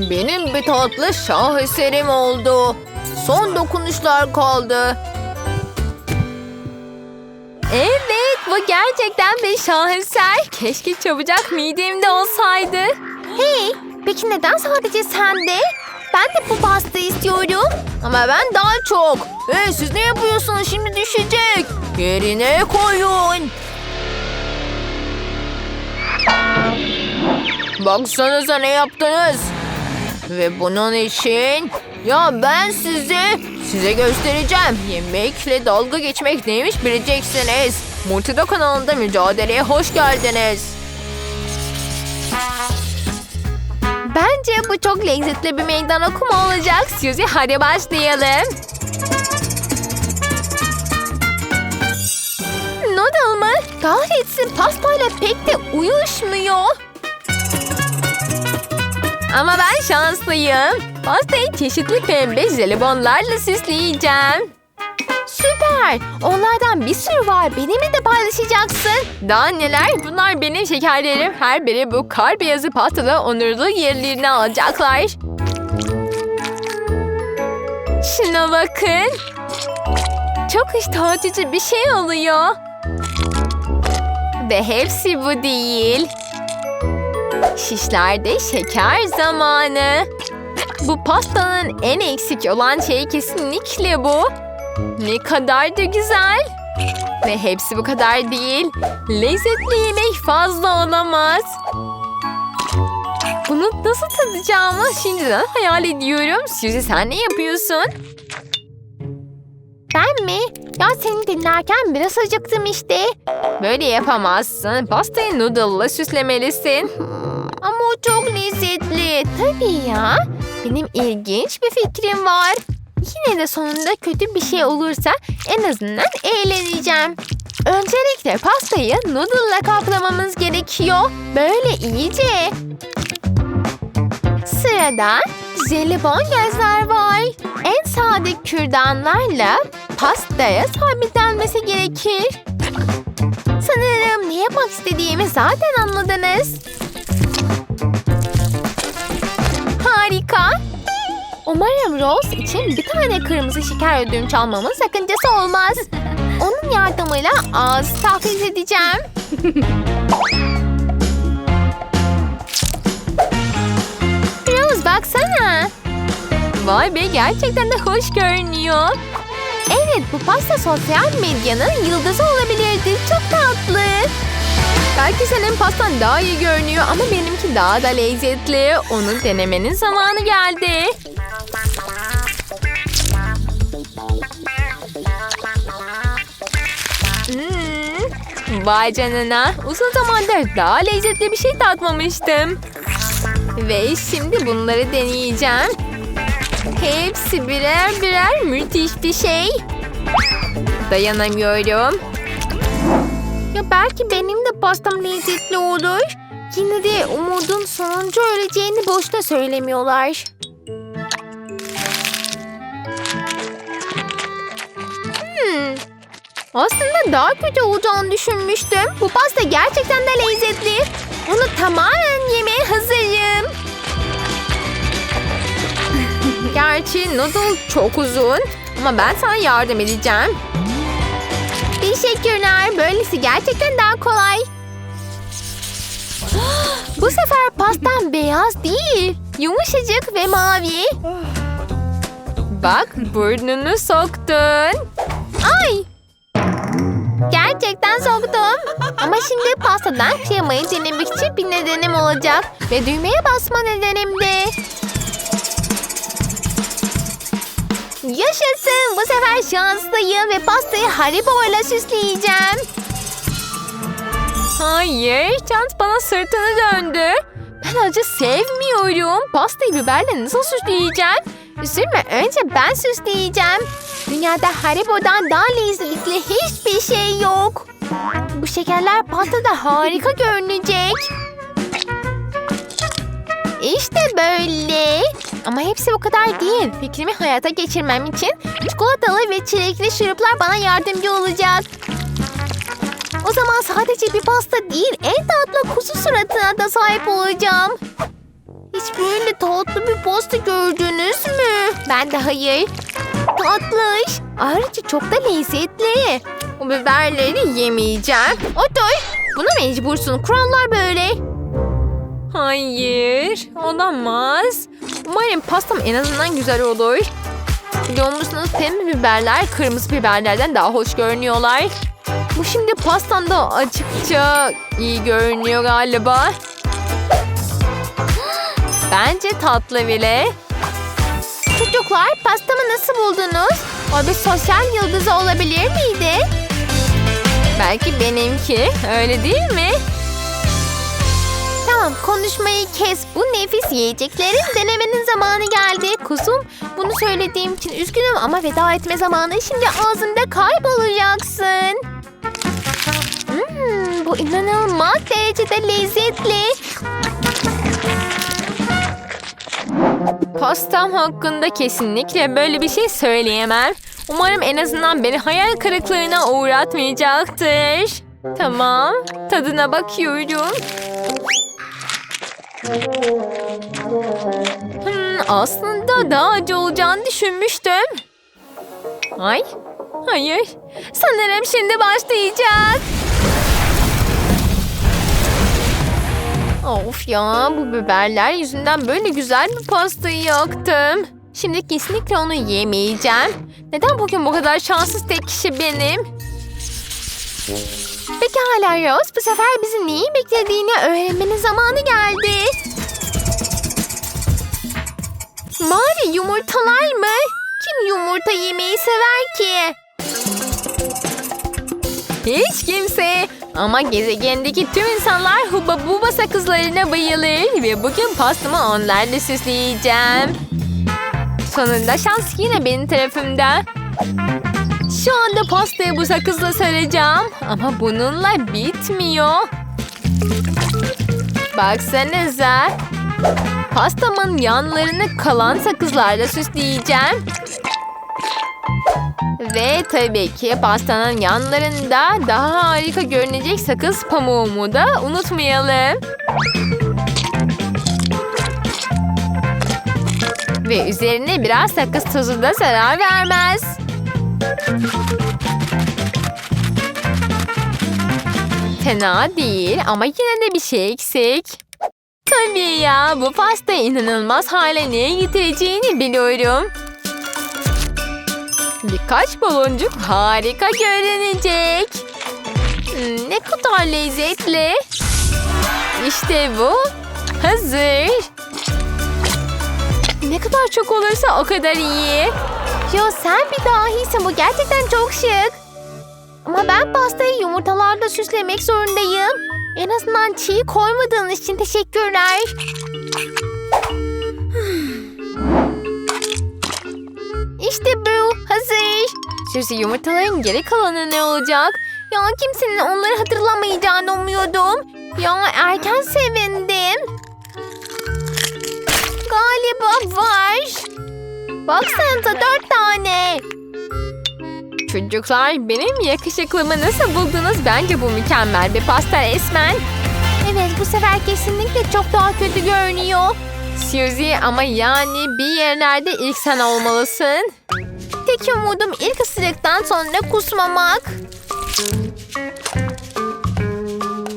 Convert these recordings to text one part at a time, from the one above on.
Benim bir tatlı şaheserim oldu. Son dokunuşlar kaldı. Evet bu gerçekten bir şaheser. Keşke çabucak midemde olsaydı. Hey, peki neden sadece sende? Ben de bu pasta istiyorum. Ama ben daha çok. Hey, siz ne yapıyorsunuz? Şimdi düşecek. Yerine koyun. Baksanıza ne yaptınız? Ve bunun için ya ben size size göstereceğim. Yemekle dalga geçmek neymiş bileceksiniz. Multido kanalında mücadeleye hoş geldiniz. Bence bu çok lezzetli bir meydan okuma olacak. Suzy hadi başlayalım. Noodle mı? Kahretsin pastayla pek de uyuşmuyor. Ama ben şanslıyım. Pastayı çeşitli pembe jelibonlarla süsleyeceğim. Süper. Onlardan bir sürü var. Benimle de paylaşacaksın. Daha neler? Bunlar benim şekerlerim. Her biri bu kar beyazı pastada onurlu yerlerini alacaklar. Şuna bakın. Çok iştah bir şey oluyor. Ve hepsi bu değil. Şişlerde şeker zamanı. Bu pastanın en eksik olan şey kesinlikle bu. Ne kadar da güzel. Ve hepsi bu kadar değil. Lezzetli yemek fazla olamaz. Bunu nasıl tadacağımı şimdiden hayal ediyorum. Suzy sen ne yapıyorsun? Ben mi? Ya seni dinlerken biraz acıktım işte. Böyle yapamazsın. Pastayı noodle'la süslemelisin. Ama o çok lezzetli. Tabii ya. Benim ilginç bir fikrim var. Yine de sonunda kötü bir şey olursa en azından eğleneceğim. Öncelikle pastayı noodle'la kaplamamız gerekiyor. Böyle iyice. Sırada jelibon gözler var. En sade kürdanlarla pastaya sabitlenmesi gerekir. Sanırım ne yapmak istediğimi zaten anladınız. Harika. Umarım Rose için bir tane kırmızı şeker ödünç almamın sakıncası olmaz. Onun yardımıyla ağız tahfiz edeceğim. Rose baksana. Vay be gerçekten de hoş görünüyor. Evet bu pasta sosyal medyanın yıldızı olabilirdi. Çok tatlı. Belki senin pastan daha iyi görünüyor ama benimki daha da lezzetli. Onu denemenin zamanı geldi. Hmm, vay canına. Uzun zamandır daha lezzetli bir şey tatmamıştım. Ve şimdi bunları deneyeceğim. Hepsi birer birer müthiş bir şey. Dayanamıyorum. Ya belki benim de pastam lezzetli olur. Yine de umudun sonuncu öleceğini boşta söylemiyorlar. Hmm. Aslında daha kötü olacağını düşünmüştüm. Bu pasta gerçekten de lezzetli. Onu tamamen yemeye hazırım. Gerçi noodle çok uzun. Ama ben sana yardım edeceğim. Teşekkürler. Böylesi gerçekten daha kolay. Bu sefer pastam beyaz değil. Yumuşacık ve mavi. Bak burnunu soktun. Ay! Gerçekten soktum. Ama şimdi pastadan kremayı denemek için bir nedenim olacak. Ve düğmeye basma nedenim de. Yaşasın! Bu sefer şanslıyım ve pastayı Haribo ile süsleyeceğim. Hayır, Chance bana sırtını döndü. Ben acı sevmiyorum. Pastayı biberle nasıl süsleyeceğim? Üzülme, önce ben süsleyeceğim. Dünyada Haribo'dan daha lezzetli hiçbir şey yok. Bu şekerler pastada harika görünecek. İşte böyle. Ama hepsi bu kadar değil. Fikrimi hayata geçirmem için çikolatalı ve çilekli şuruplar bana yardımcı olacak. O zaman sadece bir pasta değil, en tatlı kuzu suratına da sahip olacağım. Hiç böyle tatlı bir pasta gördünüz mü? Ben de hayır. Tatlış. Ayrıca çok da lezzetli. Bu biberleri yemeyeceğim. Otur. Buna mecbursun. Kurallar böyle. Hayır, olamaz. Umarım pastam en azından güzel olur. Biliyor musunuz pembe biberler kırmızı biberlerden daha hoş görünüyorlar. Bu şimdi pastamda açıkça iyi görünüyor galiba. Bence tatlı bile. Çocuklar pastamı nasıl buldunuz? O bir sosyal yıldızı olabilir miydi? Belki benimki, öyle değil mi? Tamam konuşmayı kes. Bu nefis yiyeceklerin denemenin zamanı geldi. Kuzum bunu söylediğim için üzgünüm ama veda etme zamanı. Şimdi ağzımda kaybolacaksın. Hmm, bu inanılmaz derecede lezzetli. Pastam hakkında kesinlikle böyle bir şey söyleyemem. Umarım en azından beni hayal kırıklığına uğratmayacaktır. Tamam, tadına bakıyorum. Hmm, aslında daha acı olacağını düşünmüştüm. Ay, hayır. Sanırım şimdi başlayacak. Of ya bu biberler yüzünden böyle güzel bir pastayı yaktım. Şimdi kesinlikle onu yemeyeceğim. Neden bugün bu kadar şanssız tek kişi benim? Pekala Rose bu sefer bizi neyi beklediğini öğrenmenin zamanı geldi. Mavi yumurtalar mı? Kim yumurta yemeyi sever ki? Hiç kimse. Ama gezegendeki tüm insanlar huba buba sakızlarına bayılır. Ve bugün pastamı onlarla süsleyeceğim. Sonunda şans yine benim tarafımda. Şu anda pastayı bu sakızla saracağım. Ama bununla bitmiyor. Baksanıza. Pastamın yanlarını kalan sakızlarla süsleyeceğim. Ve tabii ki pastanın yanlarında daha harika görünecek sakız pamuğumu da unutmayalım. Ve üzerine biraz sakız tozu da zarar vermez. Fena değil ama yine de bir şey eksik. Tabii ya bu pastayı inanılmaz hale neye getireceğini biliyorum. Birkaç baloncuk harika görünecek. Hmm, ne kadar lezzetli. İşte bu. Hazır. Ne kadar çok olursa o kadar iyi. Yo sen bir dahisin bu gerçekten çok şık. Ama ben pastayı yumurtalarla süslemek zorundayım. En azından çiğ koymadığınız için teşekkürler. İşte bu hazır. Suzy yumurtaların geri kalanı ne olacak? Ya kimsenin onları hatırlamayacağını umuyordum. Ya erken sevindim. Galiba var. Baksanıza dört tane. Çocuklar benim yakışıklımı nasıl buldunuz? Bence bu mükemmel bir pasta resmen. Evet bu sefer kesinlikle çok daha kötü görünüyor. Suzy ama yani bir yerlerde ilk sen olmalısın. Tek umudum ilk ısırıktan sonra kusmamak.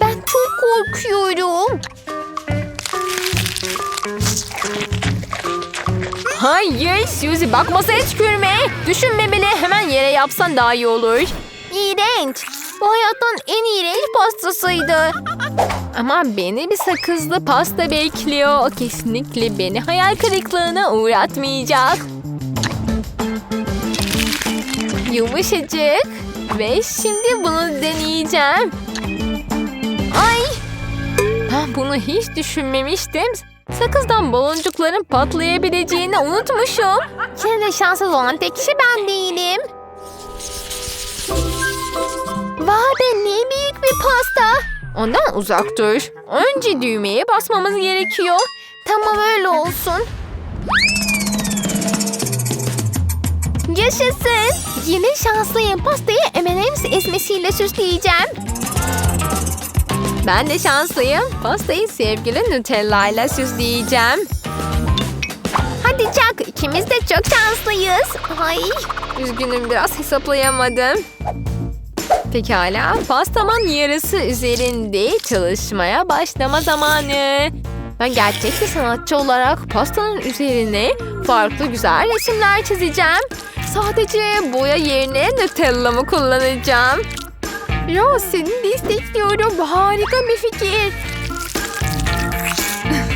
Ben çok korkuyorum. Hayır Suzy bak masaya tükürme. Düşünme bile hemen yere yapsan daha iyi olur. İğrenç. Bu hayattan en iğrenç pastasıydı. Ama beni bir sakızlı pasta bekliyor. O kesinlikle beni hayal kırıklığına uğratmayacak. Yumuşacık. Ve şimdi bunu deneyeceğim. Ay! Ben bunu hiç düşünmemiştim. Sakızdan baloncukların patlayabileceğini unutmuşum. Yine de şanssız olan tek kişi ben değilim. Vay be ne büyük bir pasta. Ondan uzak dur. Önce düğmeye basmamız gerekiyor. Tamam öyle olsun. Yaşasın. Yine şanslıyım. Pastayı M&M's esmesiyle süsleyeceğim. Ben de şanslıyım. Pastayı sevgili Nutella ile süsleyeceğim. Hadi Çak, ikimiz de çok şanslıyız. Ay. Üzgünüm biraz hesaplayamadım. Pekala, pastamın yarısı üzerinde çalışmaya başlama zamanı. Ben gerçek bir sanatçı olarak pastanın üzerine farklı güzel resimler çizeceğim. Sadece boya yerine Nutella'mı kullanacağım. Ya seni destekliyorum. Harika bir fikir.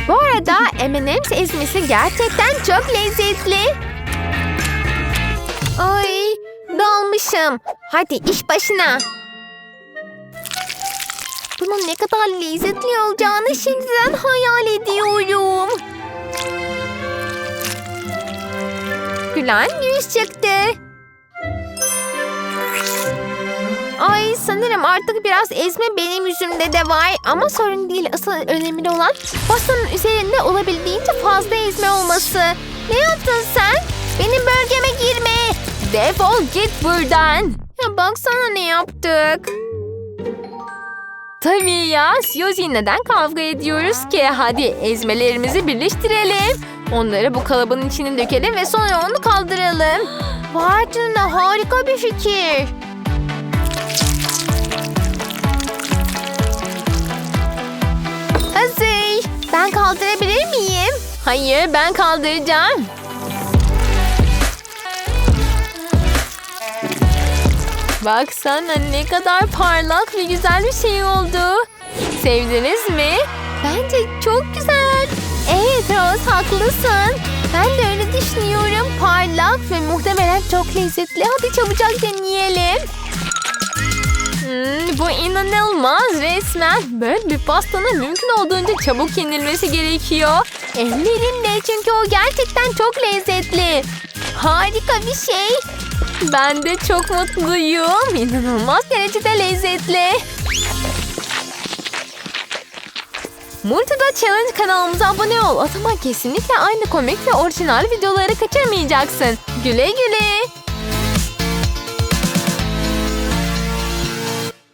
Bu arada M&M's ezmesi gerçekten çok lezzetli. Ay dalmışım. Hadi iş başına. Bunun ne kadar lezzetli olacağını şimdiden hayal ediyorum. Gülen yüz çıktı. Ay sanırım artık biraz ezme benim yüzümde de var. Ama sorun değil. Asıl önemli olan pastanın üzerinde olabildiğince fazla ezme olması. Ne yaptın sen? Benim bölgeme girme. Defol git buradan. Ya baksana ne yaptık. Tabii ya. Suzy neden kavga ediyoruz ki? Hadi ezmelerimizi birleştirelim. Onları bu kalıbın içine dökelim ve sonra onu kaldıralım. Vay canına harika bir fikir. Ben kaldırabilir miyim? Hayır ben kaldıracağım. Baksana ne kadar parlak ve güzel bir şey oldu. Sevdiniz mi? Bence çok güzel. Evet Rose haklısın. Ben de öyle düşünüyorum. Parlak ve muhtemelen çok lezzetli. Hadi çabucak deneyelim. Hmm, bu inanılmaz resmen. Böyle bir pastanın mümkün olduğunca çabuk yenilmesi gerekiyor. Ellerimle çünkü o gerçekten çok lezzetli. Harika bir şey. Ben de çok mutluyum. İnanılmaz derecede lezzetli. Multida Challenge kanalımıza abone ol. O zaman kesinlikle aynı komik ve orijinal videoları kaçırmayacaksın. Güle güle.